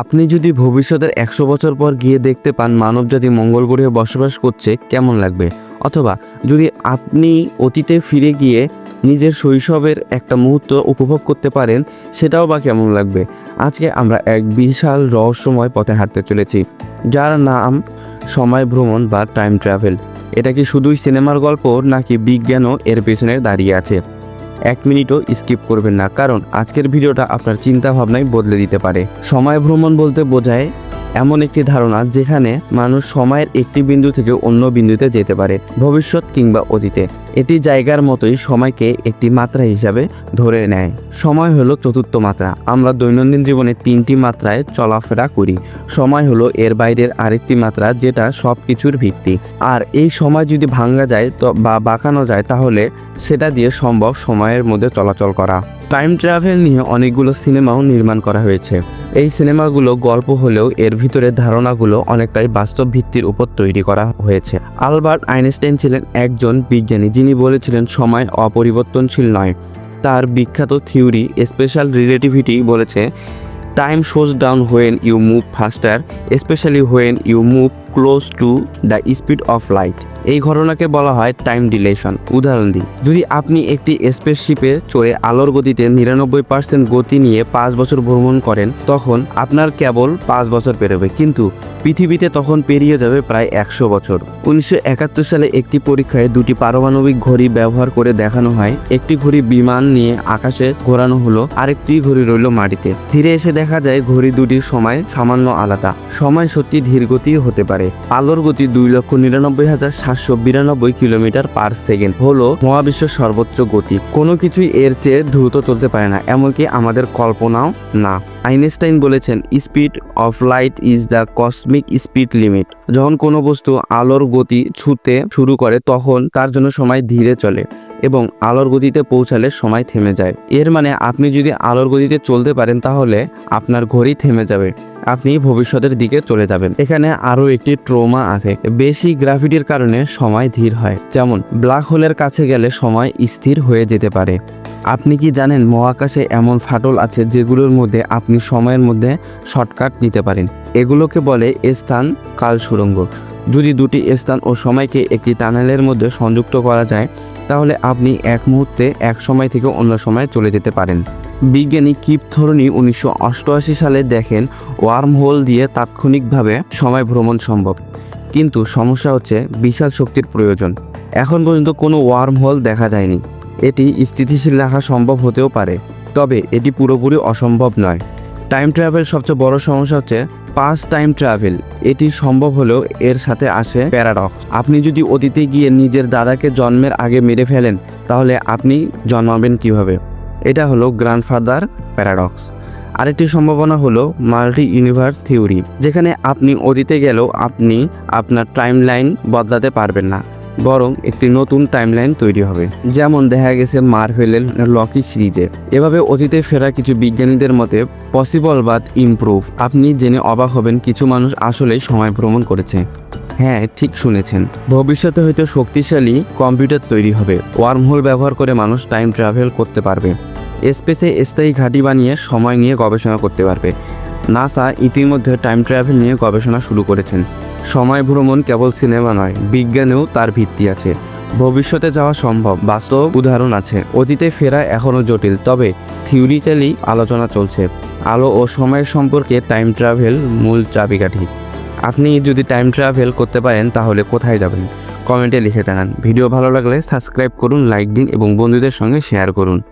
আপনি যদি ভবিষ্যতের একশো বছর পর গিয়ে দেখতে পান মানবজাতি মঙ্গল গ্রহে বসবাস করছে, কেমন লাগবে? অথবা যদি আপনি অতীতে ফিরে গিয়ে নিজের শৈশবের একটা মুহূর্ত উপভোগ করতে পারেন, সেটাও বা কেমন লাগবে? আজকে আমরা এক বিশাল রহস্যময় পথে হাঁটতে চলেছি, যার নাম সময় ভ্রমণ বা টাইম ট্রাভেল এটা কি শুধুই সিনেমার গল্প নাকি বিজ্ঞানও এর পেছনে দাঁড়িয়ে আছে? এক মিনিটও স্কিপ করবেন না, কারণ আজকের ভিডিওটা আপনার চিন্তা ভাবনায় বদলে দিতে পারে। সময় ভ্রমণ বলতে বোঝায় এমন একটি ধারণা যেখানে মানুষ সময়ের একটি বিন্দু থেকে অন্য বিন্দুতে যেতে পারে, ভবিষ্যৎ কিংবা অতীতে। এটি জায়গার মতোই সময়কে একটি মাত্রা হিসাবে ধরে নেয়। সময় হলো চতুর্থ মাত্রা। আমরা দৈনন্দিন জীবনে তিনটি মাত্রায় চলাফেরা করি। সময় হলো এর বাইরের আরেকটি মাত্রা যেটা সব কিছুর ভিত্তি। আর এই সময় যদি ভাঙ্গা যায় তো বা বাঁকানো যায় তাহলে সেটা দিয়ে সম্ভব সময়ের মধ্যে চলাচল করা। টাইম ট্রাভেল নিয়ে অনেকগুলো সিনেমাও নির্মাণ করা হয়েছে। এই সিনেমাগুলো গল্প হলেও এর ভিতরে ধারণাগুলো অনেকটাই বাস্তব ভিত্তির উপর তৈরি করা হয়েছে। আলবার্ট আইনস্টাইন ছিলেন একজন বিজ্ঞানী যিনি বলেছিলেন, সময় অপরিবর্তনশীল নয়। তার বিখ্যাত থিওরি, স্পেশাল রিলেটিভিটি বলেছে, time shows down when you move faster, specially when you move close to the speed of light. এই ঘটনাকে বলা হয় টাইম ডিলেশন উদাহরণ দিই, যদি আপনি একটি স্পেসশিপে চড়ে আলোর গতিতে নিরানব্বই পার্সেন্ট গতি নিয়ে পাঁচ বছর ভ্রমণ করেন, তখন আপনার কেবল পাঁচ বছর পেরোবে। কিন্তু পৃথিবীতে তখন পেরিয়ে যাবে প্রায় একশো বছর। উনিশশো একাত্তর সালে একটি পরীক্ষায় দুটি পারমাণবিক ঘড়ি ব্যবহার করে দেখানো হয়। একটি ঘড়ি বিমান নিয়ে আকাশে ঘোরানো হলো, আরেকটি ঘড়ি রইল মাটিতে। ধীরে এসে দেখা যায় ঘড়ি দুটির সময় সামান্য আলাদা। সময় সত্যি ধীরগতি হতে পারে। আলোর গতি দুই লক্ষ নিরানব্বই হাজার সাতশো বিরানব্বই কিলোমিটার পার সেকেন্ড হলো মহাবিশ্বের সর্বোচ্চ গতি। কোনো কিছুই এর চেয়ে দ্রুত চলতে পারে না, এমনকি আমাদের কল্পনাও না। আইনস্টাইন বলেছেন, speed of light is the cosmic speed limit. যখন কোনো বস্তু আলোর গতি ছুতে শুরু করে, তখন তার জন্য সময় ধীরে চলে এবং আলোর গতিতে পৌঁছালে সময় থেমে যায়। এর মানে আপনি যদি আলোর গতিতে চলতে পারেন, তাহলে আপনার ঘড়ি থেমে যাবে। আপনি ভবিষ্যতের দিকে চলে যাবেন। এখানে আরও একটি ট্রোমা আছে। বেশি গ্রাফিটির কারণে সময় ধীর হয়। যেমন, ব্ল্যাক হোলের কাছে গেলে সময় স্থির হয়ে যেতে পারে। আপনি কি জানেন মহাকাশে এমন ফাটল আছে যেগুলোর মধ্যে আপনি সময়ের মধ্যে শর্টকাট নিতে পারেন? এগুলোকে বলে স্থান কাল সুরঙ্গ যদি দুটি স্থান ও সময়কে একটি টানেলের মধ্যে সংযুক্ত করা যায়, তাহলে আপনি এক মুহূর্তে এক সময় থেকে অন্য সময়ে চলে যেতে পারেন। বিজ্ঞানী কিপ থরনি উনিশশো অষ্টআশি সালে দেখেন ওয়ার্ম হোল দিয়ে তাৎক্ষণিকভাবে সময় ভ্রমণ সম্ভব। কিন্তু সমস্যা হচ্ছে বিশাল শক্তির প্রয়োজন। এখন পর্যন্ত কোনো ওয়ার্ম হোল দেখা যায়নি। এটি স্থিতিশীল রাখা সম্ভব হতেও পারে, তবে এটি পুরোপুরি অসম্ভব নয়। টাইম ট্রাভেল সবচেয়ে বড় সমস্যা হচ্ছে পাস টাইম ট্রাভেল, এটি সম্ভব হলেও এর সাথে আসে প্যারাডক্স। আপনি যদি অতীতে গিয়ে নিজের দাদাকে জন্মের আগে মেরে ফেলেন, তাহলে আপনি জন্মাবেন কীভাবে? এটা হলো গ্র্যান্ডফাদার প্যারাডক্স। আরেকটি সম্ভাবনা হলো মাল্টি ইউনিভার্স থিওরি, যেখানে আপনি অতীতে গেলেও আপনি আপনার টাইম লাইন বদলাতে পারবেন না। বরং একটি নতুন টাইমলাইন তৈরি হবে। যেমন দেখা গেছে মার্ভেলের লকি সিরিজে। এভাবে অতীতে ফেরা কিছু বিজ্ঞানীদের মতে পসিবল বাট ইমপ্রুভ আপনি জেনে অবাক হবেন কিছু মানুষ আসলেই সময় ভ্রমণ করেছে। হ্যাঁ ঠিক শুনেছেন। ভবিষ্যতে হয়তো শক্তিশালী কম্পিউটার তৈরি হবে। ওয়ার্মহোল ব্যবহার করে মানুষ টাইম ট্রাভেল করতে পারবে। স্পেসে স্থায়ী ঘাঁটি বানিয়ে সময় নিয়ে গবেষণা করতে পারবে। নাসা ইতিমধ্যে টাইম ট্রাভেল নিয়ে গবেষণা শুরু করেছেন। সময় ভ্রমণ কেবল সিনেমা নয়, বিজ্ঞানেও তার ভিত্তি আছে। ভবিষ্যতে যাওয়া সম্ভব, বাস্তব উদাহরণ আছে। অতীতে ফেরা এখনও জটিল, তবে থিওরিক্যালি আলোচনা চলছে। আলো ও সময়ের সম্পর্কে টাইম ট্রাভেল মূল চাবিকাঠি। আপনি যদি টাইম ট্রাভেল করতে পারেন, তাহলে কোথায় যাবেন? কমেন্টে লিখে জানান। ভিডিও ভালো লাগলে সাবস্ক্রাইব করুন, লাইক দিন এবং বন্ধুদের সঙ্গে শেয়ার করুন।